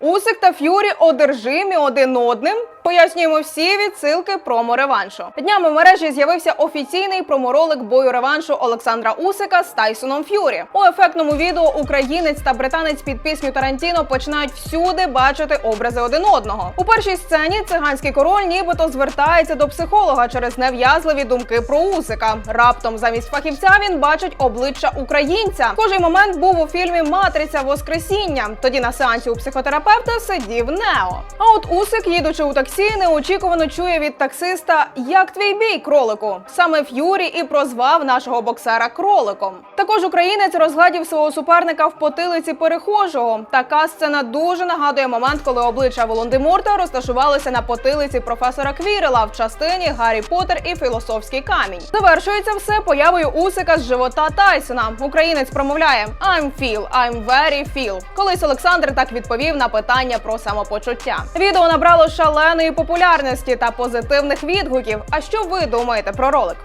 Усик та Ф'юрі одержимі один одним. Пояснюємо всі відсилки промо-реваншу. Днями в мережі з'явився офіційний проморолик бою реваншу Олександра Усика з Тайсоном Ф'юрі. У ефектному відео українець та британець під пісню Тарантіно починають всюди бачити образи один одного. У першій сцені циганський король нібито звертається до психолога через нев'язливі думки про Усика. Раптом замість фахівця він бачить обличчя українця. Схожий момент був у фільмі Матриця Воскресіння. Тоді на сеансі у психотерапевта сидів Нео. А от Усик, їдучи у таксі, неочікувано чує від таксиста Як твій бій, кролику? Саме Ф'юрі і прозвав нашого боксера кроликом. Також українець розгладів свого суперника в потилиці перехожого. Така сцена дуже нагадує момент, коли обличчя Волан-де-Морта розташувалися на потилиці професора Квірела в частині Гаррі Поттер і філософський камінь. Завершується все появою Усика з живота Тайсона. Українець промовляє I'm feel, I'm very feel. Колись Олександр так відповів на питання про самопочуття. Відео набрало шаленої популярності та позитивних відгуків. А що ви думаєте про ролик?